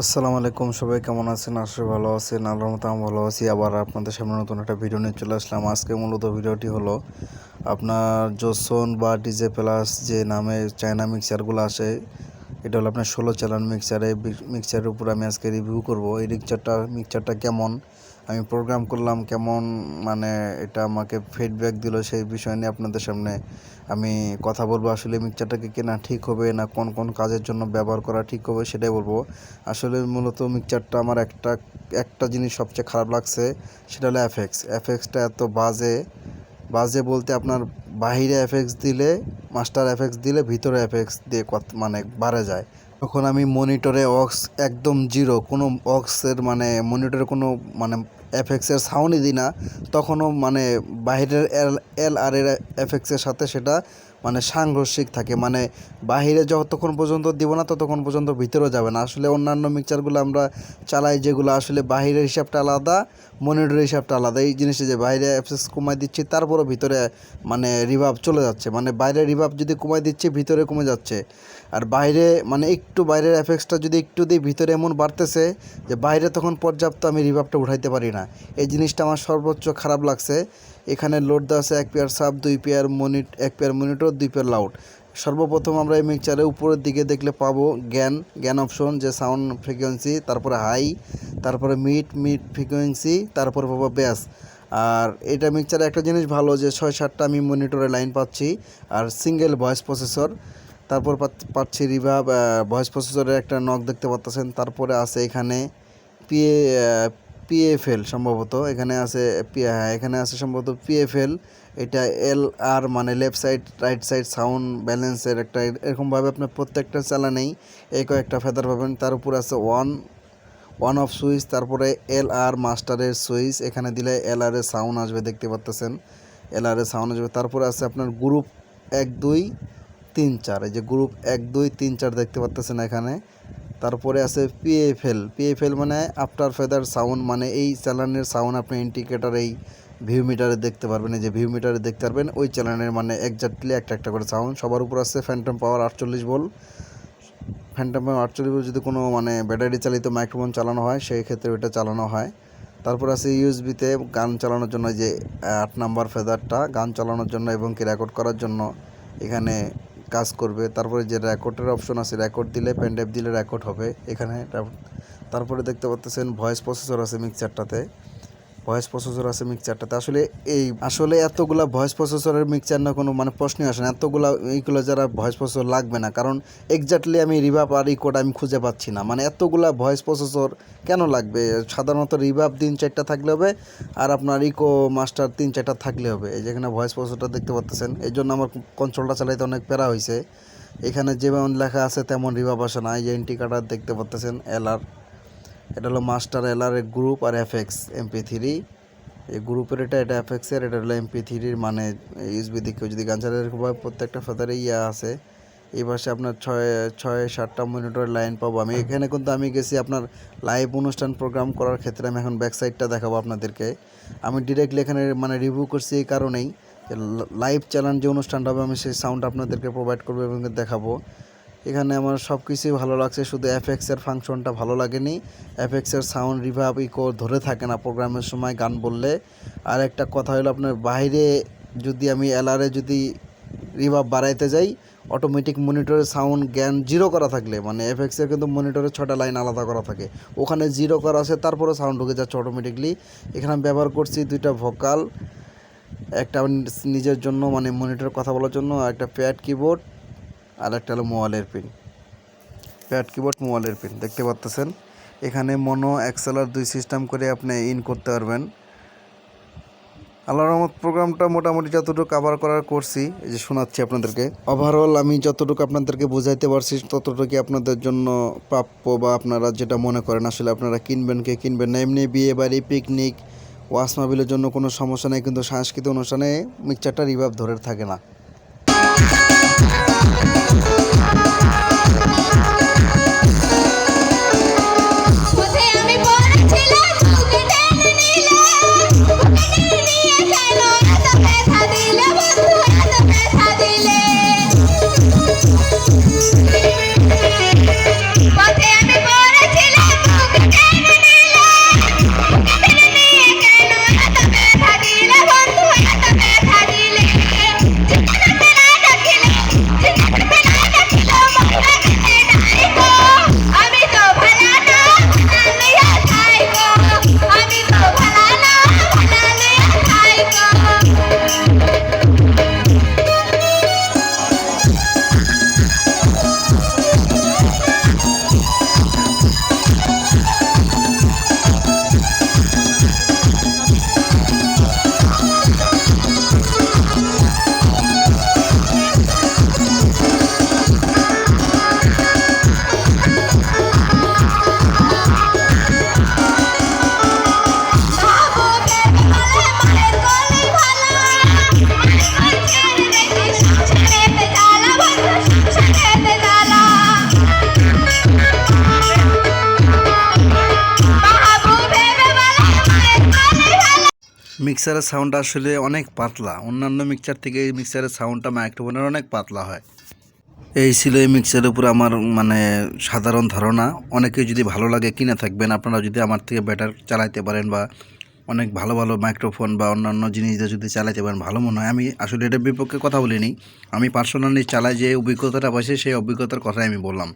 আসসালামু আলাইকুম সবাই, কেমন আছেন? আসলে ভালো আছেন। আল্লাহর মতো আমি ভালো আছি। আবার আপনাদের সামনে নতুন একটা ভিডিও নিয়ে চলে আসলাম। আজকে মূলত ভিডিওটি হলো আপনার জোসন বা ডিজে প্লাস যে নামে চায়না মিক্সারগুলো আসে, এটা হলো আপনার ষোলো চালান মিক্সারে মিক্সারের উপর আমি আজকে রিভিউ করব। এই মিক্সারটা মিক্সারটা কেমন? আমি প্রোগ্রাম করলাম কেমন মানে এটা আমাকে ফিডব্যাক দিল সেই বিষয় নিয়ে আপনাদের সামনে। আমি কথা বলব, আসলে মিক্সারটাকে কেনা ঠিক হবে না, কোন কোন কাজের জন্য ব্যবহার করা ঠিক হবে সেটাই বলব। আসলে মূলত মিক্সারটা আমার একটা একটা জিনিস সবচেয়ে খারাপ লাগছে, সেটা হলো এফএক্স এফএক্সটা এত বাজে বাজে বলতে আপনার বাহিরে এফএক্স দিলে মাস্টার এফএক্স দিলে ভিতরে এফএক্স দিয়ে মানে বাড়ে যায়। তখন আমি মনিটরে অক্স একদম জিরো কোনো অক্সের মানে মনিটরে কোনো মানে এফেক্সের সাউন্ডই দিই না। তখনও মানে বাইরের এল এল আর এর এফেক্সের সাথে সেটা মানে সাংঘর্ষিক থাকে মানে বাহিরে যতক্ষণ পর্যন্ত দিব না ততক্ষণ পর্যন্ত ভিতরেও যাবে না। আসলে অন্যান্য মিক্সচারগুলো আমরা চালাই যেগুলো, আসলে বাহিরের হিসাবটা আলাদা মনিটরের হিসাবটা আলাদা। এই জিনিসটা যে বাইরে এফএক্স কমাই দিচ্ছি, তারপরও ভিতরে মানে রিভাব চলে যাচ্ছে। মানে বাইরে রিভাব যদি কমাই দিচ্ছি, ভিতরে কমে যাচ্ছে। আর বাইরে মানে একটু বাইরের এফেক্টসটা যদি একটু দিই, ভিতরে এমন বাড়তেছে যে বাইরে তখন পর্যাপ্ত আমি রিভাবটা উঠাইতে পারি না। এই জিনিসটা আমার সর্বোচ্চ খারাপ লাগছে। এখানে লোড দেওয়া আছে এক পেয়ার সাব, দুই পেয়ার মনিট, এক পেয়ার মনিটর, দুই পেয়ার লাউড। সর্বপ্রথম আমরা এই মিক্সচারে উপরের দিকে দেখলে পাবো জ্ঞান জ্ঞান অপশন, যে সাউন্ড ফ্রিকোয়েন্সি, তারপরে হাই, তারপরে মিড মিড ফ্রিকোয়েন্সি, তারপরে পাবো ব্যাস। আর এটা মিক্সচারে একটা জিনিস ভালো যে ছয় সাতটা আমি মনিটরে লাইন পাচ্ছি, আর সিঙ্গেল ভয়েস প্রসেসর। তারপর পাচ্ছি রিভাব ভয়েস প্রসেসরের একটা নক দেখতে পাচ্ছেন তারপরে আছে এখানে পিএ পিএফএল সম্ভবত। এখানে আছে হ্যাঁ এখানে আছে সম্ভবত পিএফএল এটা এল আর মানে left side right side sound ব্যালেন্সের একটা, এরকমভাবে আপনার প্রত্যেকটা চালানেই এই কয়েকটা ফেদার পাবেন। তার উপর আছে ওয়ান ওয়ান অফ সুইচ তারপরে এল আর মাস্টারের সুইচ এখানে দিলে এল আর এর সাউন্ড আসবে, দেখতে পাচ্তেছেন এল আর এর সাউন্ড আসবে। তারপরে আছে আপনার গ্রুপ এক, দুই, তিন, চার। এই যে গ্রুপ এক, দুই, তিন, চার দেখতে পাচ্তেছেন এখানে। তারপরে আছে পিএফএল পিএফএল মানে আফটার ফেদার সাউন্ড মানে এই চ্যানেলের সাউন্ড আপনি ইন্ডিকেটার এই ভিউ মিটারে দেখতে পারবেন, এই যে ভিউ মিটারে দেখতে পারবেন, ওই চ্যানেলের মানে একজাক্টলি একটা একটা করে সাউন্ড সবার উপর আছে ফ্যান্টম পাওয়ার আটচল্লিশ বল ফ্যান্টম পাওয়ার আটচল্লিশ বল যদি কোনো মানে ব্যাটারি চালিত মাইক্রোফোন চালানো হয় সেই ক্ষেত্রে ওইটা চালানো হয়। তারপর আছে ইউএসবিতে গান চালানোর জন্য যে আট নাম্বার ফেদারটা গান চালানোর জন্য এবং কি রেকর্ড করার জন্য এখানে কাজ করবে, তারপরে যে রেকর্ডের অপশন আছে, রেকর্ড দিলে পেন দিলে রেকর্ড হবে এখানে। তারপরে দেখতে পাচ্ছেন ভয়েস প্রসেসর আছে মিক্সচারটাতে ভয়েস প্রসেসর আছে মিক্সচারটাতে আসলে এই, আসলে এতগুলা ভয়েস প্রসেসরের মিক্সচার না কোনো মানে প্রশ্নই আসে না। এতগুলা, এইগুলো যারা ভয়েস প্রসেসর লাগবে না। কারণ এক্স্যাক্টলি আমি রিভাব আর ইকোড আমি খুঁজে পাচ্ছি না। মানে এতগুলা ভয়েস প্রসেসর কেন লাগবে? সাধারণত রিভাব তিন চারটা থাকলে হবে আর আপনার ইকো মাস্টার তিন চারটা থাকলে হবে। এই যেখানে ভয়েস প্রসেসরটা দেখতে পাচ্ছেন এই জন্য আমার কন্ট্রোলটা চালাইতে অনেক প্যারা হয়েছে এখানে যেমন লেখা আছে তেমন রিভাব আসে না। এই যে ইন্ডিকেটার দেখতে পাচ্ছেন এলআর এটা হলো মাস্টার এলআর এর গ্রুপ আর এফএক্স এমপি থ্রি এই গ্রুপের এটা এটা এফএক্সের এটা হলো এমপি থ্রির মানে ইউসবি দিকে যদি গান চালাতে এরকমভাবে প্রত্যেকটা ফেদারে ইয়া আছে। এই পাশে আপনার ছয় ছয়, সাতটা মনিটর লাইন পাবো আমি। এখানে কিন্তু আমি গেছি আপনার লাইভ অনুষ্ঠান প্রোগ্রাম করার ক্ষেত্রে, আমি এখন ব্যাক সাইডটা দেখাবো আপনাদেরকে। আমি ডিরেক্টলি এখানে মানে রিভিউ করছি এই কারণেই। লাইভ চ্যানেল যে অনুষ্ঠানটা হবে, আমি সেই সাউন্ড আপনাদেরকে প্রোভাইড করব এবং দেখাবো। এখানে আমার সব কিছুই ভালো লাগছে, শুধু এফএক্সের ফাংশনটা ভালো লাগেনি। এফএক্সের সাউন্ড রিভাব ইকো ধরে থাকে না প্রোগ্রামের সময় গান বললে। আর একটা কথা হলো আপনার বাইরে যদি আমি এলআরে যদি রিভাব বাড়াইতে যাই অটোমেটিক মনিটরের সাউন্ড জ্ঞান জিরো করা থাকলে মানে এফএক্সের কিন্তু মনিটরের ছটা লাইন আলাদা করা থাকে। ওখানে জিরো করা আছে তারপরে সাউন্ড ঢুকে যাচ্ছে অটোমেটিকলি এখানে আমি ব্যবহার করছি দুইটা ভোকাল একটা নিজের জন্য মানে মনিটর কথা বলার জন্য, আর একটা প্যাড কিবোর্ড আর একটা হলো মোবাইলের পিন। প্যাড কিবোর্ড মোবাইলের পিন, দেখতে পাচ্তেছেন? এখানে মনো এক্সেলার দুই সিস্টেম করে আপনি ইন করতে পারবেন। আল্লাহ রহমত প্রোগ্রামটা মোটামুটি যতটুকু কাভার করার করছি, এই যে শোনাচ্ছি আপনাদেরকে। ওভারঅল আমি যতটুকু আপনাদেরকে বোঝাইতে পারছি, ততটুকুই আপনাদের জন্য প্রাপ্য বা আপনারা যেটা মনে করেন আসলে আপনারা কিনবেন কে কিনবেন না। এমনি বিয়ে বাড়ি পিকনিক ওয়াস মাহবিলের জন্য কোনো সমস্যা নেই, কিন্তু সাংস্কৃতিক অনুষ্ঠানে মিক্সচারটা রিভাব ধরে থাকে না। Thank you. মিক্সারের সাউন্ড আসলে অনেক পাতলা। অন্যান্য মিক্সার থেকে এই মিক্সারের সাউন্ডটা মাইক্রোফোনের অনেক পাতলা হয়। এই ছিল এই মিক্সারের উপর আমার মানে সাধারণ ধারণা। অনেকে যদি ভালো লাগে কিনে থাকবেন, আপনারা যদি আমার থেকে বেটার চালাইতে পারেন বা অনেক ভালো ভালো মাইক্রোফোন বা অন্যান্য জিনিস যদি চালাইতে পারেন, ভালো মনে হয়। আমি আসলে এটার বিপক্ষে কথা বলিনি। আমি পার্সোনালি চালাই যে অভিজ্ঞতাটা পাইছি, সেই অভিজ্ঞতার কথাই আমি বললাম।